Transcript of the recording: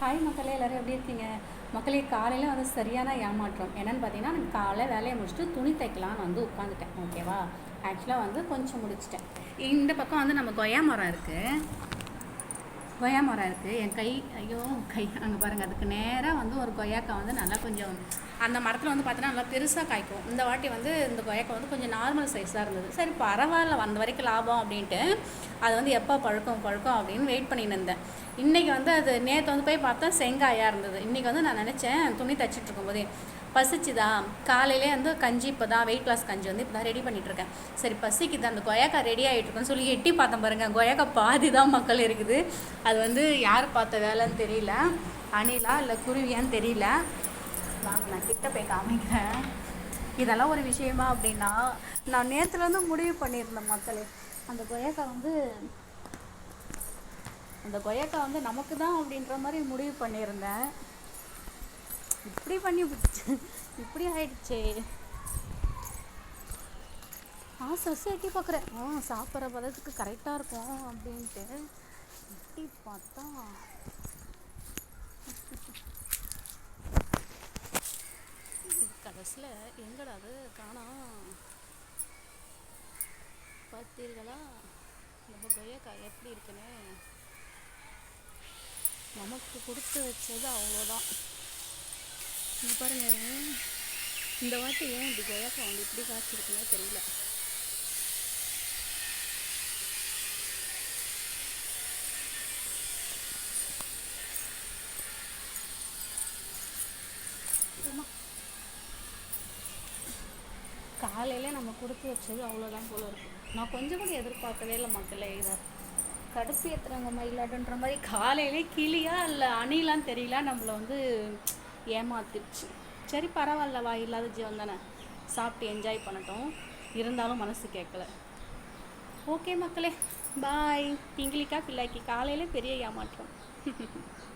Hi மக்களே எல்லோரும் எப்படி இருக்கீங்க? மக்களே காலையில் வந்து சரியான ஏமாற்றம். என்னென்னு பார்த்தீங்கன்னா நான் காலைல வேலையை முடிச்சுட்டு துணி தைக்கலான்னு வந்து உட்காந்துட்டேன் ஓகேவா ஆக்சுவலாக வந்து கொஞ்சம் முடிச்சிட்டேன். இந்த பக்கம் வந்து நம்ம கொய்யா மரம் இருக்குது கொய்யா மரம் இருக்குது என் கை ஐயோ கை அங்கே பாருங்கள் அதுக்கு நேராக வந்து ஒரு கொய்யாக்காய் வந்து நல்லா கொஞ்சம் அந்த மரத்தில் வந்து பார்த்தீங்கன்னா நல்லா பெருசாக காய்க்கும். இந்த வாட்டி வந்து இந்த கொய்யாக்காய் வந்து கொஞ்சம் நார்மல் சைஸாக இருந்தது. சரி பரவாயில்ல வந்த வரைக்கும் லாபம் அப்படின்ட்டு அது வந்து எப்போ பழுக்கும் பழுக்கும் அப்படின்னு வெயிட் பண்ணிட்டு இருந்தேன். இன்றைக்கி வந்து அது நேற்று வந்து போய் பார்த்தா செங்காயாக இருந்தது. இன்றைக்கி வந்து நான் நினச்சேன் துணி தைச்சிட்டு இருக்கும்போதே. பசிச்சுதா? காலையிலே வந்து கஞ்சி இப்போ தான் வெயிட் லாஸ் கஞ்சி வந்து இப்போ தான் ரெடி பண்ணிகிட்ருக்கேன் சரி பசிக்குது? அந்த கொயக்கா ரெடி ஆகிட்டுருக்குன்னு சொல்லி எட்டி பார்த்தேன் பாருங்கள் கொயக்கா பாதி தான் மக்கள் இருக்குது. அது வந்து யார் பார்த்த வேலைன்னு தெரியல. அணிலா இல்லை குருவியான்னு தெரியல. வாங்க நான் கிட்ட போய் காமிக்கிறேன். இதெல்லாம் ஒரு விஷயமா அப்படின்னா நான் நேற்றுலேருந்து முடிவு பண்ணியிருந்தேன் மக்களே. அந்த கொய்யாக்காய் வந்து அந்த கொயக்கா வந்து நமக்கு தான் அப்படின்ற மாதிரி முடிவு பண்ணியிருந்தேன். இப்படி பண்ணி பிடிச்சி இப்படி ஆயிடுச்சே. ஆ ஆசை எட்டி பார்க்குறேன் ஆ சாப்பிட்ற பதத்துக்கு கரெக்டாக இருக்கும் அப்படின்ட்டு. இப்படி பார்த்தா. கடைசியில் எங்கடா அது? காணோம் பார்த்தீர்களா? நம்ம கொய்யக்காய் எப்படி இருக்குன்னு? நமக்கு கொடுத்து வச்சது அவ்வளோதான் இங்க பாருங்க. இந்த வாட்டி ஏன் இப்படி கொய்யாக்காய் வந்து இப்படி காய்ச்சிருக்குன்னே தெரியல. காலையில் நம்ம கொடுத்து வச்சது அவ்வளோதான் போல இருக்கு. நான் கொஞ்சம் கூட எதிர்பார்க்கவே இல்லை மக்களே இதை. கடுப்பு ஏற்றுறாங்க மயிலாடுன்ற மாதிரி. காலையிலே கிளியா இல்லை அணிலாம் தெரியல. நம்மளை வந்து ஏமாத்திடுச்சு. சரி பரவாயில்ல வா இல்லாத ஜீவன் தானே. சாப்பிட்டு என்ஜாய் பண்ணட்டும். இருந்தாலும் மனசு கேட்கல. ஓகே மக்களே பாய் பிங்கிலிக்கா பிள்ளைக்கு. காலையில் பெரிய ஏமாற்றம்.